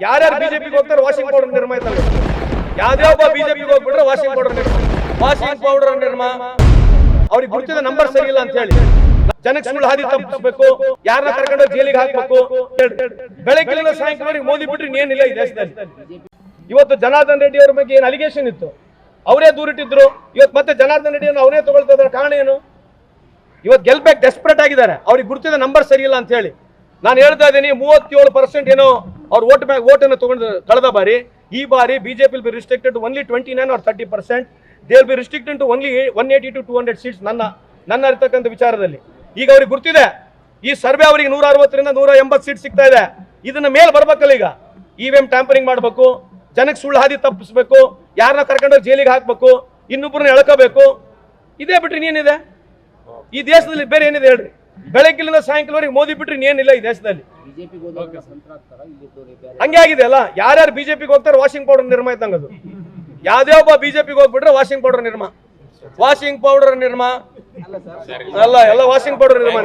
ಯಾರ್ಯಾರು ಬಿಜೆಪಿಗೆ ಹೋಗ್ತಾರೆ ವಾಷಿಂಗ್ ಪೌಡರ್ ನಿರ್ಮ ಇದ್ದಾರೆ ಯಾವ್ದೇ ಒಬ್ಬ ಬಿಜೆಪಿಗೆ ಹೋಗ್ಬಿಟ್ರೆ washing powder Nirma washing powder Nirma ಅವ್ರಿಗೆ ಗುರುತಿದ ನಂಬರ್ ಸರಿ ಇಲ್ಲ ಅಂತ ಹೇಳಿ. ಜನಕ್ಕೆ ಸುಳ್ಳು ಹಾದಿ ತಪ್ಪಿಸ್ಬೇಕು. ಯಾರನ್ನ ಕರ್ಕೊಂಡು ಜೈಲಿಗೆ ಹಾಕ್ಬೇಕು. ಬೆಳಗ್ಗೆ ಸಾಯಂಕಾಲ ಮೋದಿ ಬಿಟ್ರೆ ಏನಿಲ್ಲ ಈ ದೇಶದಲ್ಲಿ. ಇವತ್ತು ಜನಾರ್ದನ್ ರೆಡ್ಡಿ ಅವ್ರ ಬಗ್ಗೆ ಏನು ಅಲಿಗೇಷನ್ ಇತ್ತು? ಅವರೇ ದೂರಿಟ್ಟಿದ್ರು. ಇವತ್ತು ಮತ್ತೆ ಜನಾರ್ದನ್ ರೆಡ್ಡಿಯನ್ನು ಅವರೇ ತಗೊಳ್ತಾ ಇದ್ದಾರೆ. ಕಾರಣ ಏನು? ಇವತ್ತು ಗೆಲ್ಬೇಕು ಡೆಸ್ಪರೇಟ್ ಆಗಿದ್ದಾರೆ. ಅವ್ರಿಗೆ ಗುರುತಿದ ನಂಬರ್ ಸರಿ ಇಲ್ಲ ಅಂತ ಹೇಳಿ. ನಾನು ಹೇಳ್ತಾ ಇದ್ದೀನಿ, ಮೂವತ್ತೇಳು ಪರ್ಸೆಂಟ್ ಏನೋ ಅವ್ರು ವೋಟ್ ಬ್ಯಾಂಕ್ ವೋಟನ್ನು ತಗೊಂಡು ಕಳೆದ ಬಾರಿ, ಈ ಬಾರಿ BJP be restricted only twenty nine or thirty percent they be restricted to only one eighty to two hundred seats ನನ್ನ ನನ್ನ ಇರ್ತಕ್ಕಂಥ ವಿಚಾರದಲ್ಲಿ. ಈಗ ಅವ್ರಿಗೆ ಗೊತ್ತಿದೆ ಈ ಸರ್ವೆ ಅವರಿಗೆ ನೂರ ಅರವತ್ತರಿಂದ ನೂರ ಎಂಬತ್ತು ಸೀಟ್ ಸಿಗ್ತಾ ಇದೆ. ಇದನ್ನ ಮೇಲೆ ಬರ್ಬೇಕಲ್ಲ ಈಗ? ಇ ವಿ ಎಂ ಟ್ಯಾಂಪರಿಂಗ್ ಮಾಡಬೇಕು, ಜನಕ್ಕೆ ಸುಳ್ಳು ಹಾದಿ ತಪ್ಪಿಸ್ಬೇಕು, ಯಾರನ್ನ ಕರ್ಕೊಂಡು ಜೈಲಿಗೆ ಹಾಕ್ಬೇಕು ಇನ್ನೊಬ್ಬರನ್ನ ಎಳ್ಕೋಬೇಕು. ಇದೇ ಬಿಟ್ರೆ ಇನ್ನೇನಿದೆ? ಈ ದೇಶದಲ್ಲಿ ಬೇರೆ ಏನಿದೆ ಹೇಳ್ರಿ? ಬೆಳಗ್ಗಿನಿಂದ ಸಾಯಂಕಾಲವರೆಗೆ ಮೋದಿ ಬಿಟ್ರೆ ಇನ್ನೇನಿಲ್ಲ ಈ ದೇಶದಲ್ಲಿ. ಹಂಗೆ ಆಗಿದೆ ಅಲ್ಲ ಯಾರ್ಯಾರು ಬಿಜೆಪಿಗೆ ಹೋಗ್ತಾರೆ ವಾಷಿಂಗ್ ಪೌಡರ್ ನಿರ್ಮಾ ಇದ್ದಂಗೆ ಅದು. ಯಾವ್ದೇ ಒಬ್ಬ ಬಿಜೆಪಿಗೆ ಹೋಗ್ಬಿಟ್ರೆ washing powder Nirma washing powder Nirma ಅಲ್ಲ ಸರ್ ಅಲ್ಲ ಎಲ್ಲ ವಾಷಿಂಗ್ ಪೌಡರ್ ನಿರ್ಮ